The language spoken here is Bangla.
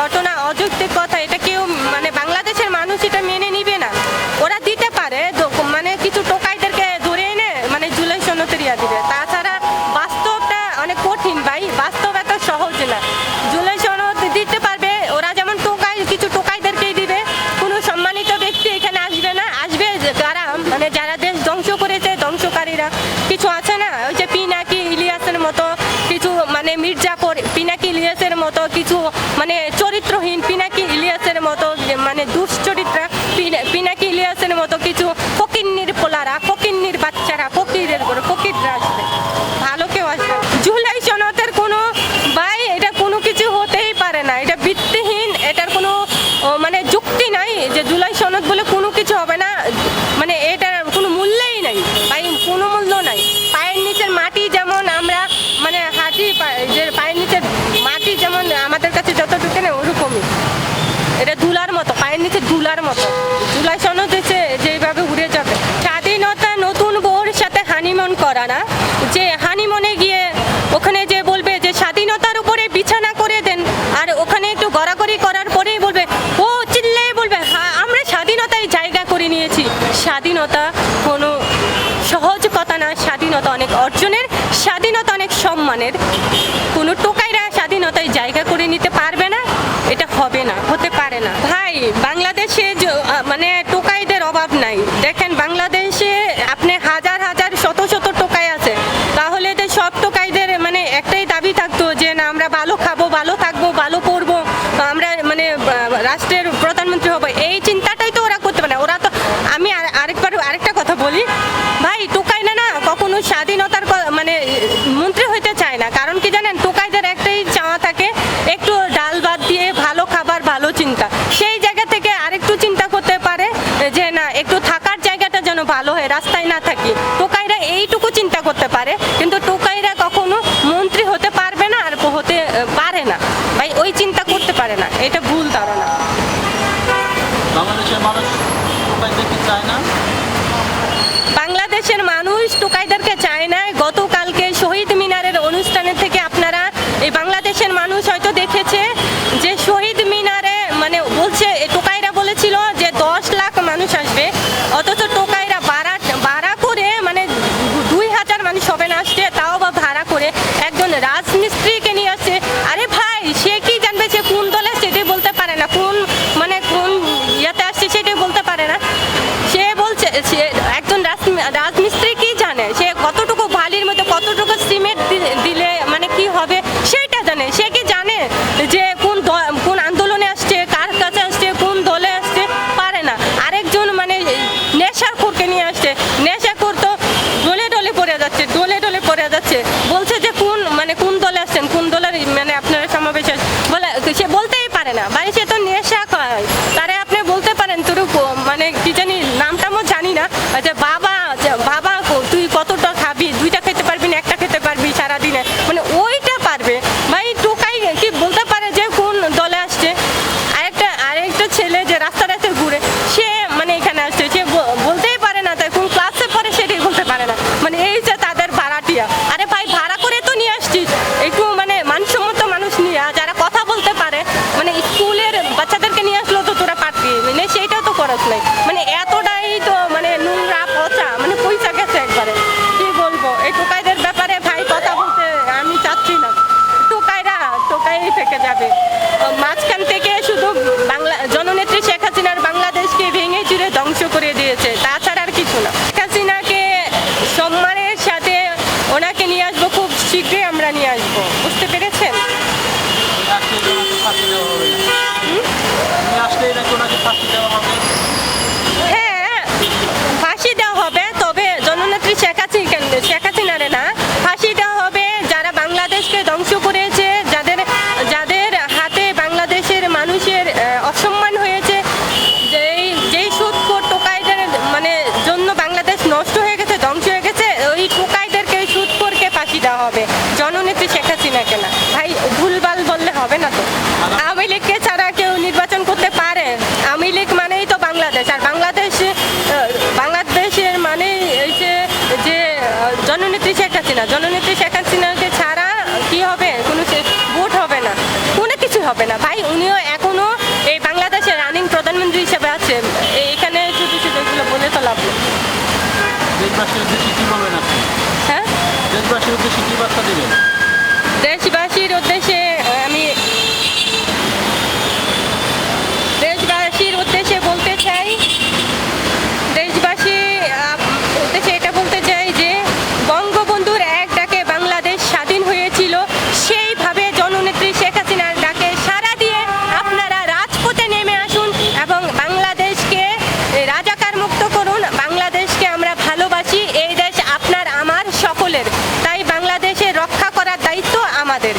ঘটনা অযৌক্তিক কথা, এটা কেউ মানে বাংলাদেশের মানুষ এটা মেনে নিবে না। ওরা দিতে পারে মানে কিছু টোকাইদেরকে ধরে এনে মানে জুলাই সনতে রিয়া দিবে। তাছাড়া বাস্তবটা অনেক কঠিন ভাই, বাস্তব এত সহজ না। জুলাই সনদ দিতে পারবে, ওরা যেমন টোকাই, কিছু টোকাইদেরকেই দিবে। কোনো সম্মানিত ব্যক্তি এখানে আসবে না। আসবে যারা মানে যারা দেশ ধ্বংস করেছে, ধ্বংসকারীরা। কিছু আছে মতো কিছু মানে চরিত্রহীন পিনাকি ইলিয়াসের মতো যে মানে দুশ্চরিত্রা পিনা- পিনাকি ইলিয়াসের মতো কিছু ফকিন্নির পোলারা ফকিন্নির বাচ্চারা ফকিরের করে ফকিররা আসবে ভালো কেউ আসবে না। জুলাই সনদের কোনো ভাই এটা কোনো কিছু হতেই পারে না এটা ভিত্তিহীন এটার কোনো ও, মানে যুক্তি নাই যে জুলাই সনদ বলে কোনো কিছু হবে না মানে এটার কোনো মূল্যই নাই ভাই কোনো মূল্য নাই পায়ের নিচের মাটি যেমন আমরা মানে হাঁটি পা- যে পায়ের নিচের মাটি যেমন আমাদের কাছে যতটুকু না ওরকমই এটা দুলার মতো দুলার মতো। জুলাই সনদ এসে যেভাবে উড়ে যাবে। স্বাধীনতা নতুন বউর সাথে হানিমন করা না। যে হানিমনে গিয়ে ওখানে যে বলবে যে স্বাধীনতার উপরে বিছানা করে দেন, আর ওখানে একটু গড়াগড়ি করার পরেই বলবে, ও চিল্লে বলবে হ্যাঁ আমরা স্বাধীনতায় জায়গা করে নিয়েছি। স্বাধীনতা কোনো সহজ কথা না। স্বাধীনতা অনেক অর্জনের, স্বাধীনতা অনেক সম্মানের। কোনো টোকাইরা স্বাধীনতায় জায়গা করে নিতে পারবে না। এটা হবে না, হতে পারে না। ভাই দেখেন বাংলাদেশে আপনি হাজার হাজার, শত শত টোকাই আছে। তাহলে তো সব টোকাইদের মানে একটাই দাবি থাকতো যে, না, আমরা ভালো খাব, ভালো থাকব, ভালো পড়ব আমরা মানে রাষ্ট্রের প্রধানমন্ত্রী হব। এই চিন্তাটাই তো ওরা করতে পারে ওরা তো, আমি আর- আরেকবার, আরেকটা কথা বলি। ভাই, টোকাই না না, কখনো স্বাধীনতার মানে মন্ত্রী হইতে চায় না। কারণ কি জানেন, টোকাইদের একটাই চাওয়া থাকে, একটু ডাল বাদ দিয়ে ভালো খাবার, ভালো চিন্তা। সেই জায়গা থেকে আরেকটু চিন্তা করতে পারে যে না একটু থাকার জায়গাটা যেন ভালো হয় রাস্তায় না থাকি টোকাইরা এইটুকু চিন্তা করতে পারে কিন্তু টোকাইরা কখনো মন্ত্রী হতে পারবে না আর হতে আহ, পারে না। ভাই ওই চিন্তা করতে পারে না। এটা ভুল ধারণা। বাংলাদেশের মানুষ কোথায় চায় না? বাংলাদেশের মানুষ টোকাইদেরকে চায় না। রাজমিস্ত্রি কি জানে? সে কতটুকু বালির মধ্যে কতটুকু সিমেন্ট দিলে মানে কি হবে সেটা জানে। সে কি জানে যে কোন কোন আন্দোলনে আসছে, কার কাছে আসছে, কোন দলে আসছে? পারে না। আরেকজন মানে নেশার খোরকে নিয়ে আসছে। নেশা করতো ডলে ডলে পড়ে যাচ্ছে, ডলে ডলে পড়ে যাচ্ছে। বলছে যে কোন মানে কোন দলে আসছেন, কোন দলের মানে আপনারা সমাবেশ? বলে, সে বলতেই পারে না। ভাই সে তো নেশা খায়। তারে আপনি বলতে পারেন তোর মানে কি জানি নামটা আমি জানি না। যে বাবা হবে না। ভাই উনিও এখনও এই বাংলাদেশের রানিং প্রধানমন্ত্রী হিসেবে আছেন এখানে শুধু শুধু এগুলো বলে তো লাভ হ্যাঁ? দেশবাসীর উদ্দেশ্যে কি বার্তা দেবেন? উদ্দেশ্যে